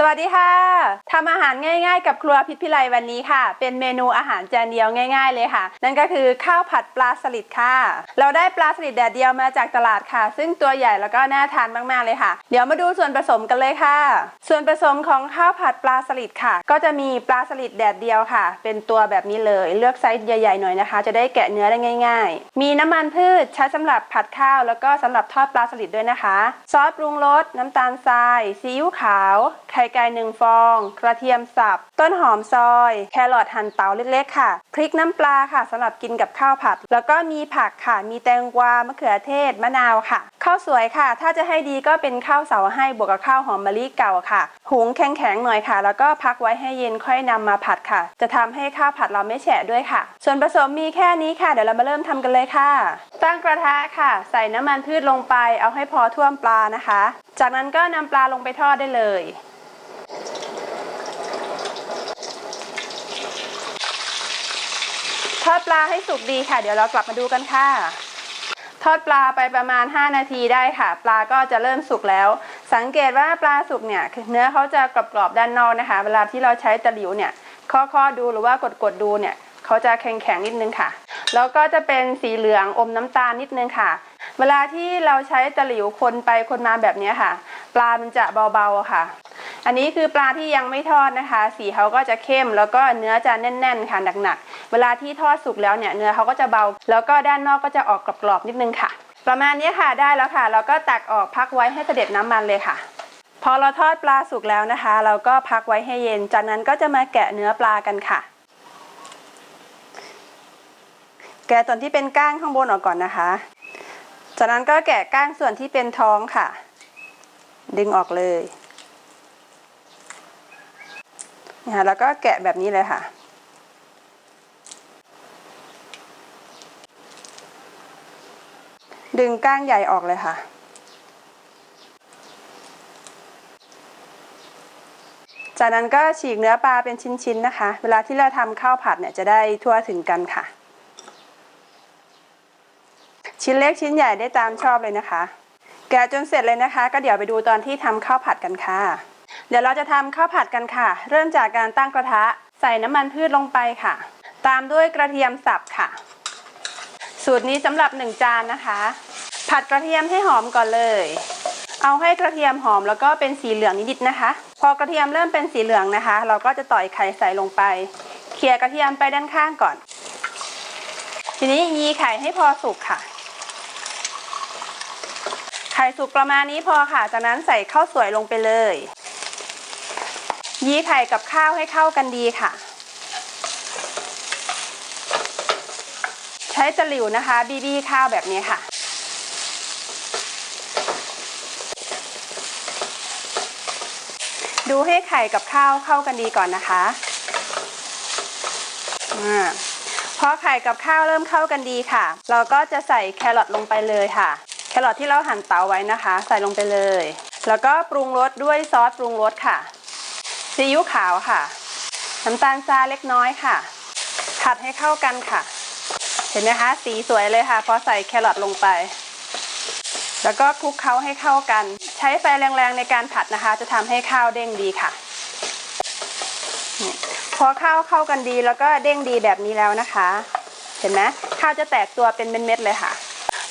สวัสดีค่ะทำอาหารง่ายๆ กับครัวพิพิไลวันนี้ค่ะ เป็นเมนูอาหารจานเดียวง่าย ๆ เลยค่ะ นั่นก็คือข้าวผัดปลาสลิดค่ะ เราได้ปลาสลิดแดดเดียวมาจากตลาดค่ะ ซึ่งตัวใหญ่แล้วก็น่าทานมากๆเลยค่ะ เดี๋ยวมาดูส่วนผสมกันเลยค่ะ ส่วนผสมของข้าวผัดปลาสลิดค่ะ ก็จะมีปลาสลิดแดดเดียวค่ะ เป็นตัวแบบนี้เลยเลือกไซส์ใหญ่ๆหน่อยนะคะ จะได้แกะเนื้อได้ง่าย ๆ มีน้ำมันพืชใช้สำหรับผัดข้าว แล้วก็สำหรับทอดปลาสลิดด้วยนะคะ ซอสปรุงรสน้ำตาลทรายซีอิ๊วขาว ข่ไก่หนึ่งฟอง กระเทียมสับ ต้นหอมซอย แครอทหั่นเต๋าเล็กๆค่ะ พริกน้ำปลาค่ะสำหรับกินกับข้าวผัด แล้วก็มีผักค่ะ มีแตงกวามะเขือเทศ มะนาวค่ะ ข้าวสวยค่ะ ถ้าจะให้ดีก็เป็นข้าวเสาให้บวกกับข้าวหอมมะลิเก่าค่ะ หุงแข็งๆหน่อยค่ะ แล้วก็พักไว้ให้เย็นค่อยนำมาผัดค่ะ จะทำให้ข้าวผัดเราไม่แฉะด้วยค่ะ ส่วนผสมมีแค่นี้ค่ะ เดี๋ยวเรามาเริ่มทำกันเลยค่ะ ตั้งกระทะค่ะ ใส่น้ำมันพืชลงไป เอาให้พอท่วมปลานะคะ จากนั้นก็นำปลาลงไปทอดได้เลย ทอด ปลาให้สุกดีค่ะ เดี๋ยวเรากลับมาดูกันค่ะ ทอดปลาไปประมาณ 5 นาทีได้ค่ะ ปลาก็จะเริ่มสุกแล้ว สังเกตว่าปลาสุกเนี่ยเนื้อเขาจะกรอบๆด้านนอกนะคะ เวลาที่เราใช้ตะหลิวเนี่ยข้อๆดูหรือว่ากดๆดูเนี่ยเขาจะแข็งๆนิดนึงค่ะ แล้วก็จะเป็นสีเหลืองอมน้ำตาลนิดนึงค่ะ เวลาที่เราใช้ตะหลิวคนไปคนมาแบบนี้ค่ะ ปลามันจะเบาๆค่ะ อันนี้คือปลาที่ยังไม่ทอดนะคะ สีเขาก็จะเข้มแล้วก็เนื้อจะแน่น ๆ ค่ะหนักๆ เวลาที่ทอดสุกแล้วเนี่ยเนื้อเขาก็จะเบา แล้วก็ด้านนอกก็จะออกกรอบๆนิดนึงค่ะ ประมาณนี้ค่ะได้แล้วค่ะ เราก็ตักออกพักไว้ให้เสด็จน้ำมันเลยค่ะ พอเราทอดปลาสุกแล้วนะคะ เราก็พักไว้ให้เย็น จากนั้นก็จะมาแกะเนื้อปลากันค่ะ แกะส่วนที่เป็นก้างข้างบนออกก่อนนะคะ จากนั้นก็แกะก้างส่วนที่เป็นท้องค่ะ ดึงออกเลยนี่ค่ะแล้วก็แกะแบบนี้เลยค่ะ ดึงก้างใหญ่ออกเลยค่ะ จากนั้นก็ฉีกเนื้อปลาเป็นชิ้นๆนะคะ เวลาที่เราทำข้าวผัดเนี่ยจะได้ทั่วถึงกันค่ะ ชิ้นเล็กชิ้นใหญ่ได้ตามชอบเลยนะคะ แกะจนเสร็จเลยนะคะ ก็เดี๋ยวไปดูตอนที่ทำข้าวผัดกันค่ะ เดี๋ยวเราจะทำข้าวผัดกันค่ะ เริ่มจากการตั้งกระทะใส่น้ำมันพืชลงไปค่ะ ตามด้วยกระเทียมสับค่ะ สูตรนี้สำหรับหนึ่งจานนะคะ ผัดกระเทียมให้หอมก่อนเลย เอาให้กระเทียมหอมแล้วก็เป็นสีเหลืองนิดๆนะคะ พอกระเทียมเริ่มเป็นสีเหลืองนะคะ เราก็จะต่อยไข่ใส่ลงไปเขี่ยกระเทียมไปด้านข้างก่อน ทีนี้ยีไข่ให้พอสุกค่ะ ไข่สุกประมาณนี้พอค่ะ จากนั้นใส่ข้าวสวยลงไปเลย ยีไข่กับข้าวให้เข้ากันดีค่ะ ใช้ตะหลิวนะคะ บีบีข้าวแบบนี้ค่ะ ดูให้ไข่กับข้าวเข้ากันดีก่อนนะคะอาพอไข่กับข้าวเริ่มเข้ากันดีค่ะ เราก็จะใส่แครอทลงไปเลยค่ะ แครอทที่เราหั่นเตาไว้นะคะ ใส่ลงไปเลย แล้วก็ปรุงรสด้วยซอสปรุงรสค่ะซีอิ๊วขาวค่ะ น้ำตาลทรายเล็กน้อยค่ะ ผัดให้เข้ากันค่ะ เห็นไหมคะ สีสวยเลยค่ะ พอใส่แครอทลงไป แล้วก็คลุกเคล้าให้เข้ากัน ใช้ไฟแรงๆในการผัดนะคะ จะทำให้ข้าวเด้งดีค่ะ พอข้าวเข้ากันดีแล้วก็เด้งดีแบบนี้แล้วนะคะ เห็นไหมข้าวจะแตกตัวเป็นเม็ดๆเลยค่ะ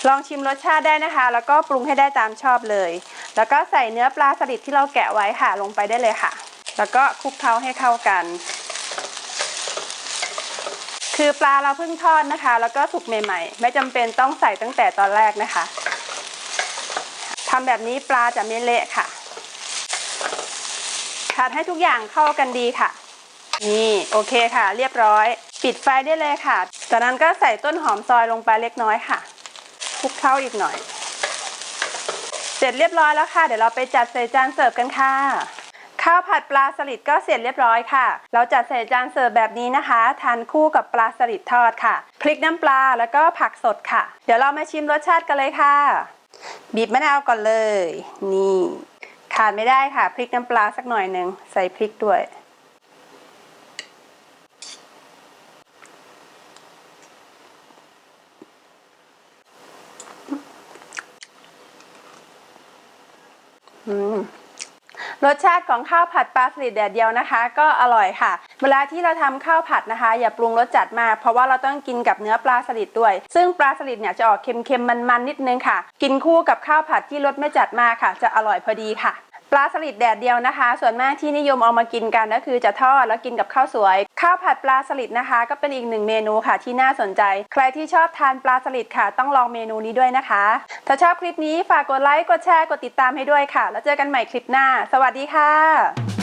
ลองชิมรสชาติได้นะคะ แล้วก็ปรุงให้ได้ตามชอบเลย แล้วก็ใส่เนื้อปลาสลิดที่เราแกะไว้ค่ะ ลงไปได้เลยค่ะ แล้วก็คลุกเคล้าให้เข้ากันคือปลาเราเพิ่งทอดนะคะ แล้วก็สุกใหม่ๆ ไม่จำเป็นต้องใส่ตั้งแต่ตอนแรกนะคะ ทำแบบนี้ปลาจะไม่เละค่ะ ผัดให้ทุกอย่างเข้ากันดีค่ะ นี่โอเคค่ะ เรียบร้อย ปิดไฟได้เลยค่ะ จากนั้นก็ใส่ต้นหอมซอยลงไปเล็กน้อยค่ะคลุกเคล้าอีกหน่อย เสร็จเรียบร้อยแล้วค่ะ เดี๋ยวเราไปจัดใส่จานเสิร์ฟกันค่ะข้าวผัดปลาสลิดก็เสร็จเรียบร้อยค่ะ เราจัดใส่จานเสิร์ฟแบบนี้นะคะ ทานคู่กับปลาสลิดทอดค่ะ พริกน้ำปลาแล้วก็ผักสดค่ะ เดี๋ยวเรามาชิมรสชาติกันเลยค่ะ บีบมะนาวก่อนเลย นี่ขาดไม่ได้ค่ะ พริกน้ำปลาสักหน่อยหนึ่งใส่พริกด้วย อืม รสชาติของข้าวผัดปลาสลิดแดดเดียวนะคะ ก็อร่อยค่ะ เวลาที่เราทำข้าวผัดนะคะ อย่าปรุงรสจัดมากเพราะว่าเราต้องกินกับเนื้อปลาสลิดด้วย ซึ่งปลาสลิดเนี่ยจะออกเค็มๆมันๆนิดนึงค่ะ กินคู่กับข้าวผัดที่รสไม่จัดมากค่ะ จะอร่อยพอดีค่ะปลาสลิดแดดเดียวนะคะ ส่วนมากที่นิยมเอามากินกันก็คือจะทอดแล้วกินกับข้าวสวย ข้าวผัดปลาสลิดนะคะ ก็เป็นอีกหนึ่งเมนูค่ะที่น่าสนใจ ใครที่ชอบทานปลาสลิดค่ะ ต้องลองเมนูนี้ด้วยนะคะ ถ้าชอบคลิปนี้ฝากกดไลค์กดแชร์กดติดตามให้ด้วยค่ะ แล้วเจอกันใหม่คลิปหน้า สวัสดีค่ะ